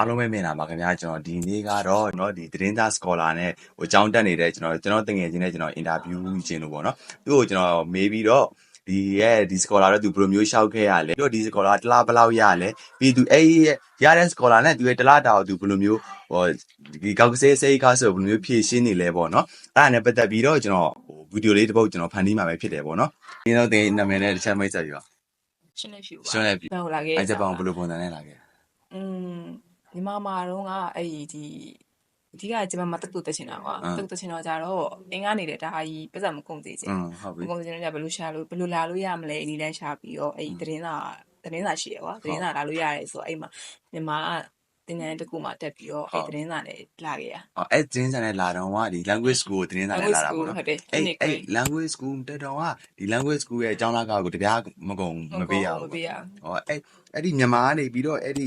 အားလုံးပဲမင်္ဂလာပါခင်ဗျာကျွန်တော်ဒီနေ့ကတော့เนาะဒီသတင်းသား scholar နဲ့ဟိုအကြောင်းတက်နေတဲ့ကျွန်တော်ကျွန်တော်တငယ်ချင်းနဲ့ကျွန်တော် interview ခြင်းလို့ပေါ့နော်သူ့ကိုကျွန်တော်မေးပြီးတော့ဒီရဲ့ဒီ scholar တော့သူဘယ်လိုမျိုးရှောက်ခဲ့ရလဲပြီးတော့ဒီ scholar တလားဘယ်လောက်ရလဲပြီးသူအဲ့ရဲ့ရတဲ့ scholar နဲ့သူရဲ့တလားတာကိုသူဘယ်လိုမျိုးဟိုဒီကောက်ကစေးစေးကားဆိုဘယ်လိုမျိုးဖြည့်ရှင်းနေလဲပေါ့နော်အဲ့ဒါနဲ့ပတ်သက်ပြီးတော့ကျွန်တော်ဟိုဗီဒီယိုလေးတစ်ပုဒ်ကျွန်တော်ဖန်တီးမှာပဲဖြစ်တယ်ပေါ့နော်ဒီတော့တင်နာမည်နဲ့တစ်ချက်မိတ်ဆက်ပြပါ ရှင်းနေဖြူပါ ရှင်းနေပြီ ဘယ်လိုလာခဲ့ အဲ့ချက်ပေါင်းဘယ်လိုပုံစံနဲ့လာခဲ့ อืม ညီမမာတော့ကအဲ့ဒီဒီအဓိကကျမမတက်တူတက်ချင်တာကွာတက်တူတက်ချင်တော့ကြတော့အင်းကနေတယ်ဒါကြီးပတ်စံမကုန်သေးချင်อืมဟုတ်ပြီမကုန်သေးချင်တော့ဘယ်လိုရှာလို့ဘယ်လိုလာလို့ရမလဲအနီလန်းရှာပြီးတော့အဲ့ဒီသတင်းစာသတင်းစာရှိရကွာသတင်းစာလာလို့ရတယ်ဆိုတော့အဲ့မှာညီမကတင်တဲ့တကူမှာတက်ပြီးတော့အဲ့သတင်းစာနဲ့လာခဲ့ရအော်အဲ့တင်းစံနဲ့လာတော့ကဒီ language school ကိုတင်းစံနဲ့လာတာပေါ့နော်ဟုတ်တယ်အဲ့နေ့အဲ့ language school တက်တော့ကဒီ language school ရဲ့အကြောင်းလာကကိုတပြားမကုန်မပေးရမဘူးပေးရ။ဟောအဲ့အဲ့ဒီမြန်မာကနေပြီးတော့အဲ့ဒီ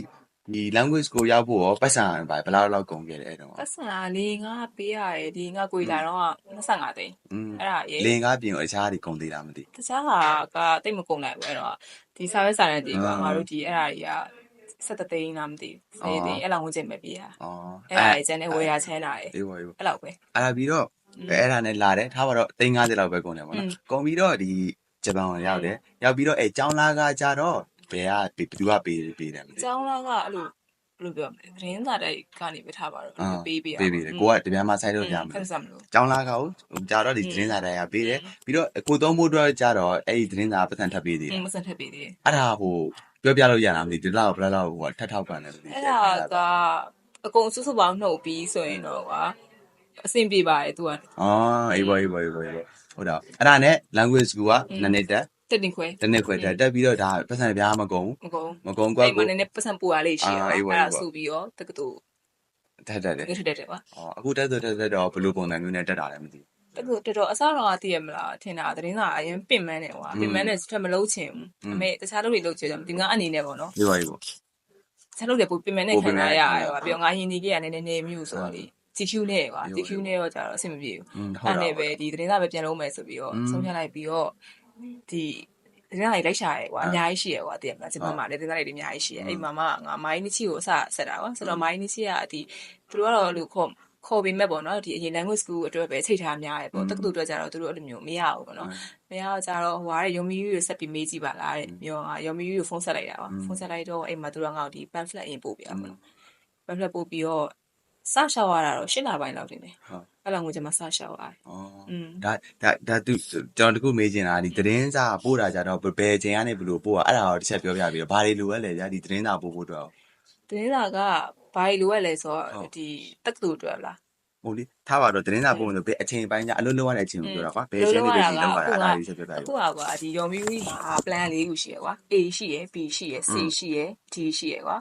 ဒီ language ကိုရောက်ဖို့ရောပတ်စံပါဘယ်လောက်လောက်ကုန်ခဲ့လဲအဲ့တော့ပတ်စံကလေငါပေးရတယ်ဒီငါကိုလာတော့25သိန်းအဲ့ဒါရေလေငါပြင်ကိုအခြားတွေကုန်သေးလားမသိတခြားဟာကတိတ်မကုန်နိုင်ဘူးအဲ့တော့ဒီ service ဆိုင်တဲ့ဒီကငါတို့ဒီအဲ့ဒါတွေက17သိန်းလားမသိဘူး10သိန်းအဲ့လောက်ဝင်ကျင်ပဲပေးရအောင်အဲ့ဒါကျန်တဲ့ဝယ်ရချမ်းတာလေအေးပါအေးပါအဲ့လောက်ပဲအဲ့ဒါပြီးတော့အဲ့ဒါနဲ့လာတယ်ထားပါတော့သိန်း50လောက်ပဲကုန်တယ်ပေါ့နော်ကုန်ပြီးတော့ဒီဂျပန်ကိုရောက်တယ်ရောက်ပြီးတော့အဲကျောင်းလာကကြတော့ ဘယ်ကဘယ်သူကပေးပေးတယ်မသိအကြောင်းလားကအဲ့လိုဘယ်လိုပြောမလဲသတင်းစာတိုက်ကနေပဲထားပါတော့အာပေးပေးရပေးပေးတယ်ကိုကတပြားမှဆိုင်လို့ရမှာဖက်စမ်းမလို့ကျောင်းလာကကိုကြာတော့ဒီသတင်းစာတိုင်ကပေးတယ်ပြီးတော့ကိုသုံးဖို့အတွက်ကြာတော့အဲ့ဒီသတင်းစာပတ်စံထပ်ပေးသေးတယ်မစက်ထက်ပေးသေးတယ်အဲ့ဒါဟိုပြောပြလို့ရလားမသိဘူးဒီလောက်ဘယ်လောက်ဟိုထပ်ထောက်ပံ့တယ်မသိဘူးအဲ့ဒါကအကုန်စုစုပေါင်းနှုတ်ပြီးဆိုရင်တော့ကွာအဆင်ပြေပါတယ်သူကအော်အေးပါအေးပါအေးပါအေးပါဟုတ်တော့အဲ့ဒါနဲ့ language school ကနည်းနည်းတက် တက်တင်ခွဲတနစ်ခွဲတက်တက်ပြီးတော့ဒါပတ်စံပြားမကုန်မကုန်မကုန်ကွက်ကိုအဲ့မှာနည်းနည်းပတ်စံပူရလေးရှိရောအဲ့ဒါဆိုပြီးတော့တက္ကသိုလ်တက်တက်တယ်တက်တက်ပါအော်အခုတက်ဆိုတက်တက်တော့ဘယ်လိုပုံစံမျိုးနဲ့တက်တာလဲမသိဘူးတကယ်တော့အစတော့အသိရမလားထင်တာသတင်းစာအရင်ပင်မန်းနေဟွာပင်မန်းနေစထက်မလုံးချင်ဘူးအမေတခြားလူတွေလုံးချင်တယ်ဒီကအနေနဲ့ပေါ့နော်ဒီပါဒီပေါ့စလုံးတွေပူပင်မန်းနေခံရရဟွာပြီးတော့ငါရင်ဒီကြီးကနည်းနည်းနေမျိုးဆိုတော့လေ GQ နဲ့ကွာ GQ နဲ့ရောကြတော့အဆင်မပြေဘူးအဲ့နဲ့ပဲဒီသတင်းစာပဲပြန်လုံးမယ်ဆိုပြီးတော့ဆုံးဖြတ်လိုက်ပြီးတော့ ဒီသတင်းစာတွေလိုက်ရှာရဲကွာအာအများကြီးရှိရဲကွာတည်ရမလားဂျပန်မှာလည်းသတင်းစာတွေအများကြီးရှိရဲအဲ့မှာမှငါမိုင်းနီချီကိုအစဆက်တာကွာဆိုတော့မိုင်းနီချီကဒီသူတို့ကတော့လူခေါ်ခေါ်ပေးမဲ့ပေါ့နော်ဒီအရင် language school အတွက်ပဲချိန်ထားများရဲပေါ့တက္ကသိုလ်အတွက်ကြတော့သူတို့အဲ့လိုမျိုးမရဘူးပေါ့နော်မရတော့ကြတော့ဟိုဟာတဲ့ယောမီယူကိုဆက်ပြီးမေးကြည့်ပါလားတဲ့ပြောငါယောမီယူကိုဖုန်းဆက်လိုက်တာပါဖုန်းဆက်လိုက်တော့အိမ်မှာသူတို့ကငါ့ကိုဒီ pamphlet အရင်ပို့ပြပါမလို့ pamphlet ပို့ပြီးတော့ စရှောက်ရတာတော့၈လပိုင်းလောက်နေတယ်ဟုတ်အဲ့လောက်ငိုချင်မှစရှောက်ရတယ်ဩဒါဒါဒါသူကျွန်တော်တခုမေးချင်တာဒီသတင်းစာပို့တာကြတော့ဘယ်ချိန်ကနေဘယ်လိုပို့อ่ะအဲ့ဒါတော့တစ်ချက်ပြောပြပြီးတော့ဘာတွေလိုရလဲကြာဒီသတင်းစာပို့ဖို့အတွက်သတင်းစာကဘာတွေလိုရလဲဆိုတော့ဒီတက္ကသိုလ်အတွက်လားဟိုလေထားပါတော့တင်းစာပုံလို့ဘယ်အချိန်ပိုင်းကြအလုပ်လုပ်ရတဲ့အချိန်ကိုပြောတာကွာဘယ်အချိန်လေးပဲရှိလောက်ရတာအားကြီးဆက်ပြပြရအခုကကွာဒီရော်မီဝီဟာ plan လေးခုရှိရကွာ A ရှိရ B ရှိရ C ရှိရ D ရှိရကွာ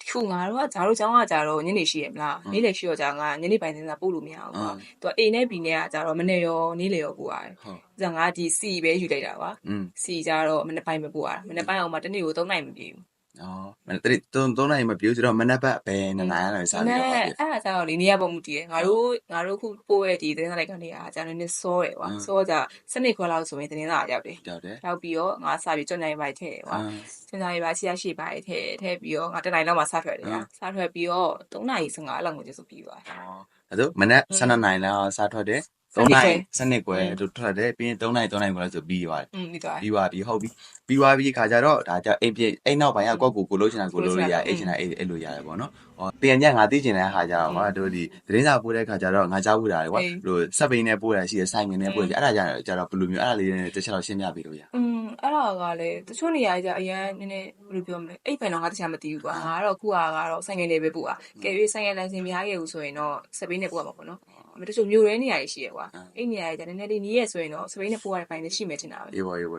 ဒီခုငါတို့ကဂျာတို့ကျောင်းကဂျာတော့ညနေရှိရမလားနေ့လေရှိတော့ဂျာငါညနေပိုင်းတင်စာပို့လို့မရဘူးကွာသူက A နဲ့ B နဲ့ကကြတော့မနေ့ရောနေ့လေရောပို့ရတယ်ဟုတ်။ဒါငါဒီ C ပဲယူလိုက်တာကွာอืม။ C ကြတော့မနေ့ပိုင်းပဲပို့ရတာ။မနေ့ပိုင်းအောင်မှတနေ့ကို3နိုင်မပြေဘူး အော်မနေ့တသုံးသုံးနိုင်မပြောဆိုတော့မနေ့ပတ်ဘယ်နှစ်နိုင်ရလဲ။စားပြီးတော့အဲ့ဒါကြတော့လေနေရပုံမူတည်တယ်။ငါတို့ငါတို့ခုပို့ရဲ့ဒီသတင်းစာလိုက်ကနေကဂျာနေစောရယ်ကွာ။စောကြစနစ်ခွဲလောက်ဆိုရင်သတင်းစာရောက်တယ်ကြောက်တယ်။ရောက်ပြီးတော့ငါစာပြီးကြော်နိုင်ပိုင်းထည့်ရယ်ကွာအာ။ကြော်နိုင်ပိုင်းရှိရရှိပိုင်းထည့်ထည့်ပြီးတော့ငါတနိုင်လောက်မှစထွက်တယ်ကွာ။စထွက်ပြီးတော့3နိုင်15အဲ့လောက်ကိုကျဆိုပြီးသွားတယ်အော်အဲ့တော့မနေ့12နိုင်လောက်စားထွက်တယ် 3နိုင်စနစ်ကွယ်တို့ထွက်တယ်ပြီးရင်3နိုင်3နိုင်ကွယ်ဆိုပြီးသွားတယ် ။อืมပြီးသွားတယ် ပြီးသွားပြီဟုတ်ပြီပြီးသွားပြီခါကြတော့ဒါကြအိမ်ပြအိမ်နောက်ပိုင်းကကိုယ့်ကိုကိုလို့ချင်တာကိုလို့ရအိမ်ချင်တာအိမ်အဲ့လိုရတယ်ပေါ့နော်ဟောပြန်ညက်ငါသိချင်တဲ့ခါကြတော့ဟာတို့ဒီသတင်းစာပို့တဲ့ခါကြတော့ငါကြားဘူးတာလေကွာတို့စက်ပိန်နဲ့ပို့ရရှိရဆိုင်ငင်နဲ့ပို့ရအဲ့ဒါကြတော့ကြတော့ဘယ်လိုမျိုးအဲ့ဒါလေးနဲ့တစ်ချက်တော့ရှင်းပြပေးလို့ရ อืมအဲ့ဒါကလည်းတချို့နေရာကြီးကအရင်နည်းနည်းဘယ်လိုပြောမလဲအဲ့ဘယ်တော့ငါတခြားမသိဘူးကွာငါကတော့ခုဟာကတော့ဆိုင်ငယ်လေးပဲပို့อ่ะကဲပြီးဆိုင်ငယ်လိုင်စင်များခဲ့ဘူးဆိုရင်တော့စပိန်နဲ့ပို့ရမှာပေါ့နော် မတချို့မျိုးရဲနေရာကြီးရှိရကွာအဲ့နေရာကြီးကနည်းနည်းလေးနီးရဲဆိုရင်တော့စပိန်နဲ့ပို့ရတဲ့ပိုင်းလည်းရှိမယ်ထင်တာပဲ အေးပါအေးပါ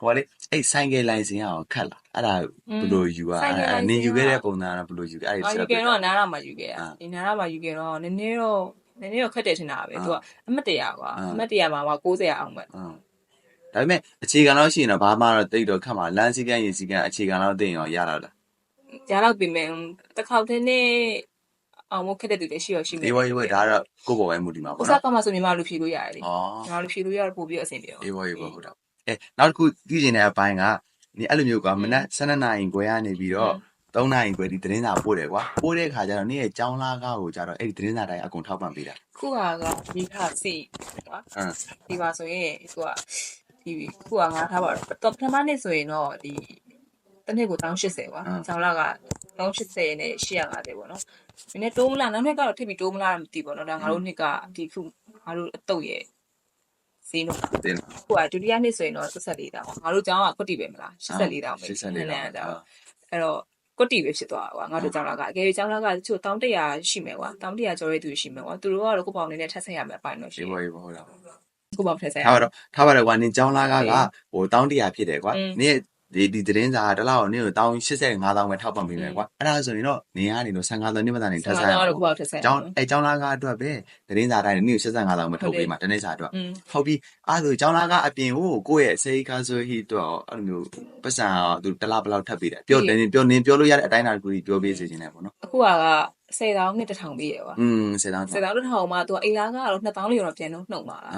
ဟောလေအဲ့ဆိုင်ကယ်လိုင်စင်အောင်ခတ်လာအဲ့ဒါဘယ်လိုယူอ่ะနင်ယူခဲ့တဲ့ပုံစံကဘယ်လိုယူအဲ့ အာ ဒီ ယူကေတော့နားရမှာယူကေရ အာ ဒီနားရမှာယူကေတော့နည်းနည်းတော့နည်းနည်းတော့ခက်တယ်ထင်တာပဲ အာ သူကအမှတ်တရကွာ အာ အမှတ်တရမှာက60အောင်ပဲ อืมဒါပေမဲ့အခြေခံတော့ရှိရင်တော့ဘာမှတော့တိတ်တော့ခတ်မှာလမ်းစည်းကမ်းရေစည်းကမ်းအခြေခံတော့သိရင်တော့ရတော့လား ကြားတော့ပြင်မယ်တစ်ခေါက်တည်းနဲ့ အောင်မခက်တဲ့သူလည်းရှိရရှိမယ်အေးဝေးဝေးဒါကတော့ကိုယ့်ဘော်ပဲမူတည်မှာဥပေါ့စားနော်ကမှဆိုမြန်မာလူဖြေလို့ရတယ်လေဩမြန်မာလူဖြေလို့ရတော့ပို့ပြီးအဆင်ပြေတော့အေးဝေးဝေးဟုတ်တော့အဲနောက်တစ်ခုသိချင်တဲ့အပိုင်းကဒီအဲ့လိုမျိုးကွာမနက်12နာရီခွဲကနေပြီးတော့3နိုင်ခွဲဒီသတင်းစာပို့တယ်ကွာပို့တဲ့ခါကျတော့နေ့ရဲ့ចောင်းလာကားကိုကျတော့အဲ့ဒီသတင်းစာတိုင်းအကုန်ထောက်ပံ့ပေးတာခုကကဒီခါစီကွာဟမ်ဒီပါဆိုရင်သူကဒီခုကငါထားပါတော့ပထမနေ့ဆိုရင်တော့ဒီ တစ်နေ့ကို1080ကွာကျောင်းလာက1080နဲ့850ပေါ့နော်ဒီနေ့တိုးမလားနောက်နေ့ကတော့ထိပ်ပြီးတိုးမလားမသိဘူးနော်ဒါငါတို့နှစ်ကဒီခုငါတို့အတုတ်ရဲ့ဈေးနှုန်း တင် ခုကဒုတိယနှစ်ဆိုရင်တော့74တောင်ငါတို့ကျောင်းကကွတ်တီပဲမလား84တောင်ပဲ 84တောင် အဲ့တော့ကွတ်တီပဲဖြစ်သွားတာကွာငါတို့ကျောင်းလာကအကယ်၍ကျောင်းလာကတချို့1100ရှိမယ်ကွာ1100ကျော်တဲ့သူရှိမယ်ကွာသူတို့ကတော့ကိုပေါ့အနေနဲ့ထပ်ဆက်ရမယ်အပိုင်းတော့ရှိ ဒီ တယ် ဘောဒီဘောဟုတ်လား ကိုပေါ့ထပ်ဆက်ရ ထားပါတော့ထားပါတော့ကွာနင်ចောင်းလာကားကဟို1100ဖြစ်တယ်ကွာ อืม နင် ဒီဒီသတင်းစာတစ်လောက်နင်ကို185,000ပဲထောက်ပံ့ပေးမယ်ကွာအဲ့ဒါဆိုရင်တော့နင်ကနေတော့15,000နင်မသားနေထပ်ဆိုင်တော့ကိုပေါ့ထပ်ဆက်ရကျောင်းအဲကျောင်းလာကားအတွက်ပဲသတင်းစာတိုင်းနင်ကို85,000ပဲထုတ်ပေးမှာတနေ့စာအတွက်อืมဟုတ်ပြီအဲ့ဒါဆိုကျောင်းလာကအပြင်ကိုကိုယ့်ရဲ့စေကားဆိုဟီတော့အဲ့လိုမျိုးပတ်စံသူတစ်လားဘယ်လောက်ထပ်ပေးတယ်ပြောတယ်နင်ပြောနင်ပြောလို့ရတဲ့အတိုင်းအတာကိုကြီးပြောပေးစေချင်တယ်ပေါ့နော်အခုက 10000နဲ့1000ပေးရပါอืม10000 10000 1000မှာ तू အိမ်လားကတော့2000လေးတော့ပြန်တော့နှုတ်ပါလား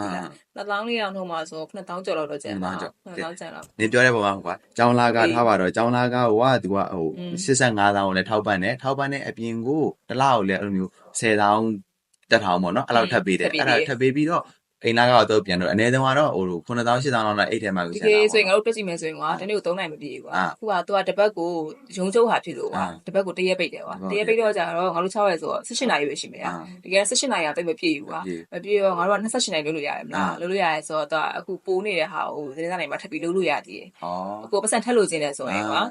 2000လေးတော့နှုတ်ပါဆို2000ကျော်လောက်တော့ကျန်ပါ2000ကျော်လောက်နေပြောတဲ့ပုံမှာဟိုကကျောင်းလားကထားပါတော့ကျောင်းလားကဟိုက तू ကဟို85000ကိုလည်းထောက်ပံ့တယ်ထောက်ပံ့တဲ့အပြင်ကိုတစ်လကိုလည်းအဲ့လိုမျိုး10000တက်ထောင်ပေါ့နော်အဲ့လောက်ထပ်ပေးတယ်အဲ့ဒါထပ်ပေးပြီးတော့ အိမ်လာကတော့ပြန်တော့အနည်းဆုံးကတော့ဟို9000 8000လောက်နဲ့အဲ့ထဲမှာကိုဒီဆက်ကေတာဆိုရင်ငါတို့တွက်ကြည့်မယ်ဆိုရင်ကွာတနေ့ကို3နိုင်မပြည့်ဘူးကွာအာအခုကသူကတပတ်ကိုရုံချုပ်ဟာဖြစ်လို့ကွာအာတပတ်ကိုတရက်ပိတ်တယ်ကွာဟုတ်တရက်ပိတ်တော့ကြတော့ငါတို့6ရက်ဆိုတော့18နာရီပဲရှိမယ်အာတကယ်18နာရီကတိတ်မပြည့်ဘူးကွာမပြည့်မပြည့်တော့ငါတို့က28နာရီလုပ်လို့ရတယ်မလားအာလုပ်လို့ရတယ်ဆိုတော့သူကအခုပိုးနေတဲ့ဟာကိုသတင်းစာတွေမှာထပ်ပြီးလုပ်လို့ရသေးတယ်ဩကိုပတ်စံထက်လို့ခြင်းတယ်ဆိုရင်ကွာ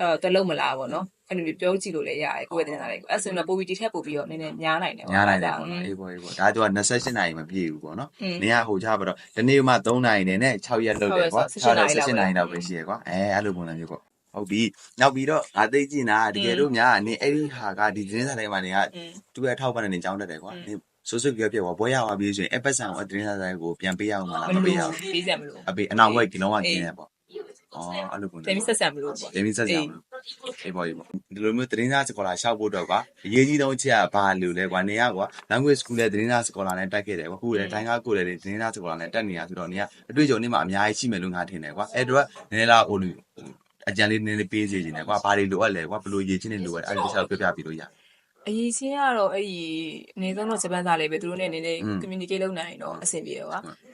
အာအဲတော့လုံးမလားပေါ့နော် အဲ့လိုမျိုးပြောကြည့်လို့လည်းရတယ်ကိုယ်ဝေဒနာတွေကိုအဲ့ဆိုရင်တော့ပိုပြီးဒီထက်ပိုပြီးတော့နည်းနည်းများနိုင်တယ်ပေါ့များနိုင်တယ်ပေါ့နော်အေးပေါ့အေးပေါ့ဒါက28နာရီမပြည့်ဘူးပေါ့နော်နေရဟိုချပါတော့ဒီနေ့မှ3နာရီနဲ့6ရက်လောက်တယ်ကွာ6ရက်7နာရီလောက်ပဲရှိရကွာအဲအဲ့လိုပုံစံမျိုးပေါ့ဟုတ်ပြီနောက်ပြီးတော့ငါသိကြည့်နာတကယ်လို့များနင်အဲ့ဒီဟာကဒီသတင်းစာတိုင်းမှာနေကသူ့ရဲ့ထောက်ပံ့နေကြောင်းတက်တယ်ကွာနင်ဆိုးဆိုးပြောပြကွာဘွဲရပါပြီဆိုရင်အပတ်စံကိုအသတင်းစာတိုင်းကိုပြန်ပေးရအောင်မလားမပေးရအောင်ပေးစရာမလိုအပေးအနောက်ဘက်ကဒီလုံးဝကျင်းတယ်ပေါ့အော်အဲ့လိုပုံစံတယ်မီဆက်ဆံမလို့ပေါ့တယ်မီဆက်ဆံမလို့ အေးပေါ့အေးပေါ့ဒီလိုမျိုးသတင်းစာစကောလာရှောက်ဖို့တော့ကွာအရေးကြီးဆုံးအချက်ကဘာလို့လဲကွာနေရကွာ language school နဲ့သတင်းစာစကောလာနဲ့တက်ခဲ့တယ်ကွာခုလည်းတိုင်းကားကိုလည်းသတင်းစာစကောလာနဲ့တက်နေတာဆိုတော့နေကအတွေ့အကြုံနေမှာအများကြီးရှိမယ်လို့ငါထင်တယ်ကွာအဲ့တော့နည်းနည်းလားဟိုလူအကြံလေးနည်းနည်းပေးစီခြင်းတယ်ကွာဘာတွေလိုအပ်လဲကွာဘယ်လိုရေးချင်းတွေလိုအပ်အဲ့ဒီတစ်ချက်ပြောပြပြီးလို့ရအရေးချင်းကတော့အဲ့ဒီအနေဆုံးတော့ဂျပန်စာလေးပဲသူတို့နဲ့နည်းနည်းอืม communicate လုပ်နိုင်ရင်တော့အဆင်ပြေရောကွာဟုတ်အဲ့လို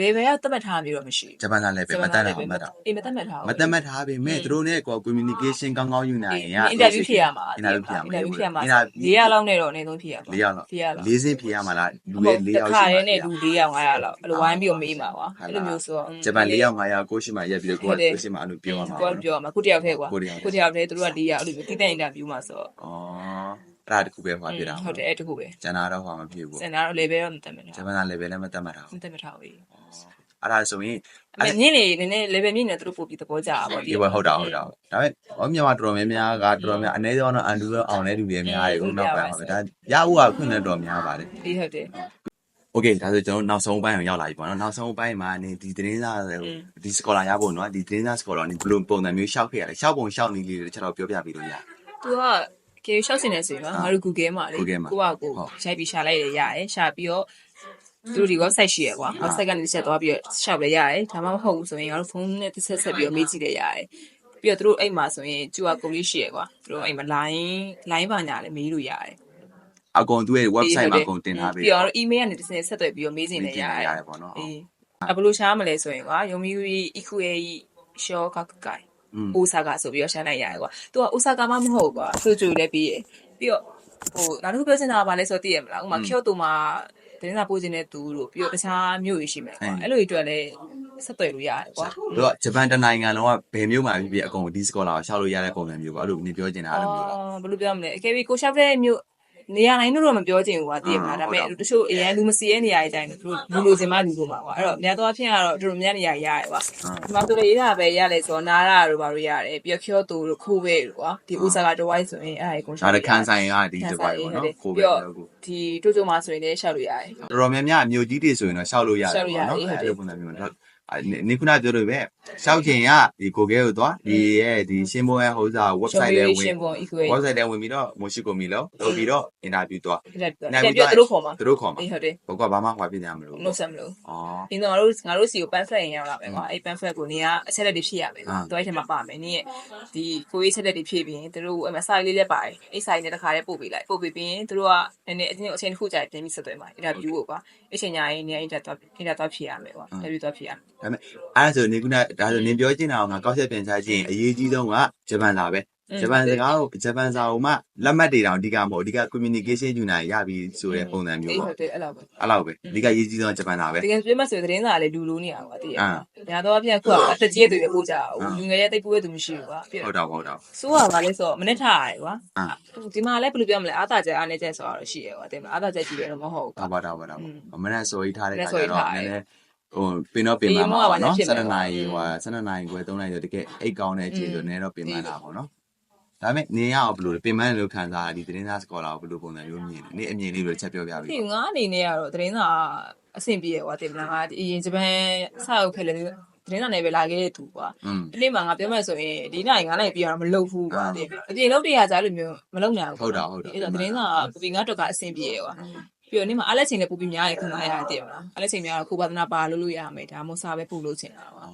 level ကသတ်မှတ်ထားမျိုးတော့မရှိဂျပန်စာလည်းပဲမတတ်တော့မှတ်တာအေးမသတ်မှတ်ထားဘူးမတတ်မှတ်ထားပေမဲ့သူတို့နဲ့ကွာ communication ကောင်းကောင်းယူနိုင်ရင်အင်တာဗျူးဖြေရမှာအင်တာဗျူးဖြေရမှာအင်တာဗျူးဖြေရမှာအင်တာဗျူး400လောက်နဲ့တော့အနည်းဆုံးဖြေရမှာ၄ယောက်လောက်400လောက်လေးစင်းဖြေရမှာလားလူဟုရဲ့တ်၄တယောက်ခါရှိရဲမှာနဲ့လူ400 500လောက်အဲ့လိုဝိုင်းပြီးတော့မေးမှာကွာအဲ့လိုမျိုးဆိုတော့ဂျပန်၄ယောက်၅ယောက်ကိုရှိမှရက်ပြီးတော့ကိုကကိုရှိမှအဲ့လိုပြောရမှာကိုကပြောရမှာကိုတယောက်တည်းကွာကိုတယောက်တည်းကိုတယောက်တည်းသူတို့က400အဲ့လိုမျိုးတိတဲ့အင်တာဗျူးမှာဆိုတော့อ๋อ အဲ့ဒါတခုပဲဟွာပြတာ ဟုတ်တယ်အဲ့တခုပဲ ကျန်တာတော့ဟွာမဖြစ်ဘူး စင်တာတော့ level တော့မတတ်မှတ် ဂျ တာ ပန်က level လည်းမတတ်မှတ်တာ မတတ်မှတ်ထားဘူး အဲ့ဒါဆိုရင် အဲ့ညင်းနေနည်းနည်း level မြင့်နေသူတို့ပို့ပြီးသဘောကျတာပေါ့ ဒီဘက်ဟုတ်တာဟုတ်တာဒါပေမဲ့ဟောမြန်မာတော်တော်များများကတော်တော်များအနည်းဆုံးတော့အန်ဒူရောအောင်တဲ့လူတွေများတယ်ဦးနောက်ပိုင်းပါပဲဒါရဖို့ကခွင့်လည်းတော်များပါတယ် ဒီဟုတ်တယ် โอเคဒါဆိုကျွန်တော်နောက်ဆုံးပိုင်းကိုရောက်လာပြီပေါ့နော်နောက်ဆုံးပိုင်းမှာနေဒီသတင်းစာဒီ scholar ရဖို့နော်ဒီသတင်းစာ scholar နေဘယ်လိုပုံစံမျိုးရှောက်ခဲ့ရလဲရှောက်ပုံရှောက်နည်းလေးတွေတစ်ချက်တော့ပြောပြပြီးလို့ရ သူက ကေရှောက်စင်နေဆိုရင်ငါတို့ Google မှာလေ Google မှာကိုကကိုဟုတ်ရိုက်ပြီးရှာလိုက်ရရတယ်ရှာပြီးတော့သူတို့ဒီ website ရှိရကွာ website ကနေတစ်ချက်သွားပြီးတော့ရှောက်လဲရတယ်ဒါမှမဟုတ်ဘူးဆိုရင်ငါတို့ဖုန်းနဲ့တစ်ဆက်ဆက်ပြီးတော့မေးကြည့်လဲရတယ်ပြီးတော့သူတို့အိမ်မှာဆိုရင်ကျူကကုတ်လေးရှိရကွာသူတို့အိမ်မှာ line line ပါညာလဲမေးလို့ရတယ်အကုန်သူ့ရဲ့ website မှာအကုန်တင်ထားပေးပြီးတော့ email ကနေတစ်ဆက်ဆက်သွယ်ပြီးတော့မေးကြည့်လဲရရရရတယ်ယ်ပေါ့နော်အေးအဘယ်လိုရှာမလဲဆိုရင်ကွာယုံမီရီ equal ရှောကကကိုင်อืม အိုဆာကာဆိုပြီးတော့ရှာနိုင်ရတယ်ကွာသူကအိုဆာကာမှမဟုတ်ကွာဆိုဂျူလည်းပြီးရပြီးတော့ဟိုနောက်တစ်ခုပြောချင်တာကဘာလဲဆိုတော့သိရမလားဥပမာကျော့တူမှာတင်းစာပို့ခြင်းတဲ့သူတို့ပြီးတော့တခြားမြို့ကြီးရှိမယ်ကွာအဲ့လိုတွေအတွက်လည်းဆက်သွယ်လို့ရတယ်ကွာတို့ကဂျပန်တနိုင်ငံလုံးကဘယ်မျိုးမှဖြစ်ဖြစ်အကုန်ဒီ scholar ကိုရှောက်လို့ရတဲ့ပုံစံမျိုးပေါ့အဲ့လိုနေပြောချင်တာအဲ့လိုမျိုးလားအော်ဘယ်လိုပြောမလဲအကယ်၍ကိုရှောက်တဲ့မြို့ နေရာတိုင်းတော့မပြောချင်ဘူးကွာသိရမလားဒါပေမဲ့တချို့အရင်လူမစီရဲ့နေရာတွေတိုင်းသူတို့လူလိုစင်မလူလိုပါကွာအဲ့တော့အများသောအားဖြင့်ကတော့တို့များနေရာရတယ်ကွာဒီမှာဆိုလေရေးတာပဲရလဲဆိုတော့နားရတို့ဘာလို့ရတယ်ပြီးတော့ဖြောတူတို့ခိုးပဲတို့ကွာဒီဥစားကတဝိုင်းဆိုရင်အဲ့ဒါကိုရှောဒါက်တခန်းဆိုင်ကဒီတစ်ပိုက်ပေါ့နော်ကိုပဲပြီးတော့ပြောကိုဒီတို့တို့မှာဆိုရင်လည်းရှောက်လို့ရတယ်တော်တော်များများမြို့ကြီးတွေဆိုရင်တော့ရှောက်လို့ရတယ်ရှောက်လို့ရတယ်နော်ဟုတ်တယ်အဲ့လိုပုံစံမျိုးတော့ နေခုနပြောလို့ပဲရှောက်ခင်ကဒီကိုကဲကိုသွားဒီရဲ့ဒီရှင်းဖို့ရဲ့ဟိုစား website လေးဝင်ရှင်ပေါ် equal website လေးဝင်ပြီးတော့မရှိကိုမီလို့လုပ်ပြီးတော့ interview သွားလက်ပြပြသူတို့ခေါ်မှာသူတို့ခေါ်မှာအေးဟုတ်တယ်ဘုကဘာမှဟွာပြနေမလို့မလို့ဆက်မလို့อ๋อဒီတော့ငါတို့ငါတို့စီကိုပန်းဖက်ရင်ရောက်လာမယ်ကွာအဲ့ပန်းဖက်ကိုနေကအချက်လက်တွေဖြည့်ရမယ်အာတွိုင်းထဲမှာပါမယ်နင်းရဲ့ဒီကိုရေးချက်လက်တွေဖြည့်ပြီးရင်တို့အမဆိုင်လေးလည်းပါတယ်အဲ့ဆိုင်နဲ့တစ်ခါလေးပို့ပေးလိုက်ပို့ပေးပြီးရင်တို့ကနည်းနည်းအချင်းအချင်းတစ်ခုကြာပြင်ပြီးဆက်သွယ်မှာအင်တာဗျူးကိုကွာအချိန်ညာရင်နေအင်တာတော့အင်တာတော့ဖြည့်ရမယ်ကွာအင်တာဗျူးတော့ဖြည့်ရမယ်ဒါပေမဲ့အဲ့ဒါဆိုနေခုနဒါဆိုနင်ပြောချင်တာကငါကောက်ချက်ပြန်ချခြင်းအရေးကြီးဆုံးကဂျပန်စာပဲဂျပန်စကားကိုဂျပန်စာကိုမှလက်မှတ်တွေတောင်အဓိကမဟုတ်အဓိက communication ယူနိုင်ရပြီဆိုတဲ့ပုံစံမျိုးအေးပေါ့ဟုတ်တယ်အဲ့လောက်ပဲအဲ့လောက်ပဲအဓိကရေးကြီးဆုံးဂျပန်စာပဲတကယ်ပြောမှဆိုသတင်းစာလေးလူလိုနေရကွာတည်ရအာညာတော့အပြည့်ခုကအသက်ကြီးတဲ့တွေပို့ကြအောင်လူငယ်ရဲ့တိတ်ပို့တဲ့သူမရှိဘူးကွာပြည့်ဟုတ်တော့ဟုတ်တော့စိုးရပါလဲဆိုတော့မနေ့ထားရတယ်ကွာအာဒီမှာလည်းဘယ်လိုပြောမလဲအားသာချက်အားနေချက်ဆိုတာတော့ရှိရကွာတင်မလားအားသာချက်ကြည့်ရတယ်မဟုတ်ဘူးကွာဒါပါတော့ပါတော့မနက်စော်ကြီးထားတဲ့မနက်ခါစော်ကျကြီးတော့ထားနတယ်ည်းနည်း ဟိုပင်တော့ပင်လာမှာပေါ့နော်12နာရီဟို12နာရီခွဲ3နာရီဆိုတကယ်အိတ်ကောင်းတဲ့အခြေဆိုနည်းတော့ပင်မလာပေါ့နော်ဒါပေမဲ့နေရအောင်ဘယ်လိုပင်မလို့ခံစားရဒီသတင်းစာစကောလာကိုဘယ်လိုပုံစံမျိုးမြင်လဲနေအမြင်လေးလို့ချက်ပြောပြပေးဒီငါအနေနဲ့ကတော့သတင်းစာအဆင်ပြေရကွာတင်မလားငါအရင်ဂျပန်စာအုပ်ဖက်လဲသတင်းစာနယ်ပဲလာခဲ့တဲ့သူကွာဒီနေ့မှငါပြောမှဆိုရင်ဒီနေ့ငါလည်းပြရတော့မလုပ်ဘူးကွာတင်အပြင်လုပ်တဲ့ရာကြားလို့မျိုးမလုပ်နိုင်ဘူးဟုတ်တာဟုတ်တာအဲ့တော့သတင်းစာပပီငါတော့ကအဆင်ပြေရကွာ ပြီးတော့နေ့မှာအားလက်ချိန်လည်းပူပီများရခံစားရတယ်တင်မလားအားလက်ချိန်များတော့ခုပါဒနာပါလို့လို့ရမယ်ဒါမှမဟုတ်စာပဲပို့လို့ချင်တာကွာ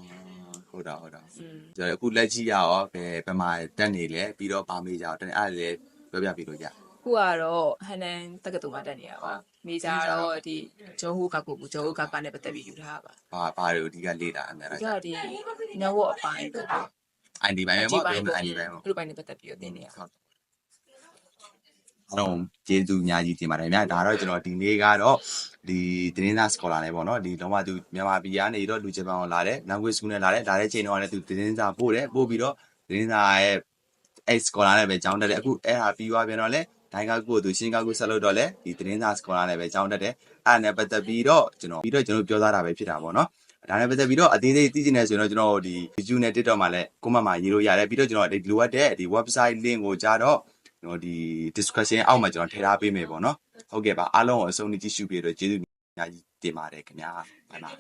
ဟုတ်တာဟုတ်တာอืมကျွန်တော်အခုလက်ကြီးရရောဘယ်ဘယ်မှာတက်နေလဲပြီးတော့ပါမေးကြအောင်တနေ့အဲ့ဒါလည်းပြောပြပြီးလို့ရခုကတော့ဟန်နန်တက္ကသိုလ်မှာတက်နေရပါမေဂျာတော့ဒီဂျောဟူကကိုဂျောဟူကကနဲ့ပတ်သက်ပြီးယူထားပါဘာဘာတွေအဓိကလေ့လာအများဒါကြီးကဒီ network အပိုင်းပေါ့အိုင်ဒီပိုင်းပဲပေါ့ပြောမယ်အိုင်ဒီပိုင်းပေါ့သူတို့ပိုင်းနဲ့ပတ်သက်ပြီးတော့တင်နေရဟုတ် အဲ့တော့ကျေးဇူးအများကြီးတင်ပါတယ်များဒါတော့ကျွန်တော်ဒီနေ့ကတော့ဒီတင်းသားစကောလာနဲ့ပေါ့နော်ဒီလုံးဝသူမြန်မာပြည်ကနေတော့လူဂျပန်ကိုလာတယ် language school နဲ့လာတယ်လာတဲ့ချိန်တော့လည်းသူတင်းသားပို့တယ်ပို့ပြီးတော့တင်းသားရဲ့အဲ့စကောလာနဲ့ပဲကျောင်းတက်တယ်အခုအဲ့ဟာပြီးသွားပြန်တော့လဲဒိုင်းကကိုသူရှင်းကကိုဆက်လို့တော့လဲဒီတင်းသားစကောလာနဲ့ပဲကျောင်းတက်တယ်အဲ့ဒါနဲ့ပတ်သက်ပြီးတော့ကျွန်တော်ပြီးတော့ကျွန်တော်ပြောသားတာပဲဖြစ်တာပေါ့နော်ဒါနဲ့ပတ်သက်ပြီးတော့အသေးသေးသိချင်နေဆိုရင်တော့ကျွန်တော်ဒီ YouTube နဲ့ TikTok မှာလည်း comment မှာရေးလို့ရတယ်ပြီးတော့ကျွန်တော်ဒီလိုအပ်တဲ့ဒီ website link ကိုကြားတော့ ကျွန်တော်ဒီ discussion အောက်မှာကျွန်တော်ထည့်ထားပေးမယ်ပေါ့နော်ဟုတ်ကဲ့ပါအားလုံးကိုအဆုံးထိကြည့်ရှုပြီးတော့ကျေးဇူးအများကြီးတင်ပါတယ်ခင်ဗျာဘိုင်ဘိုင်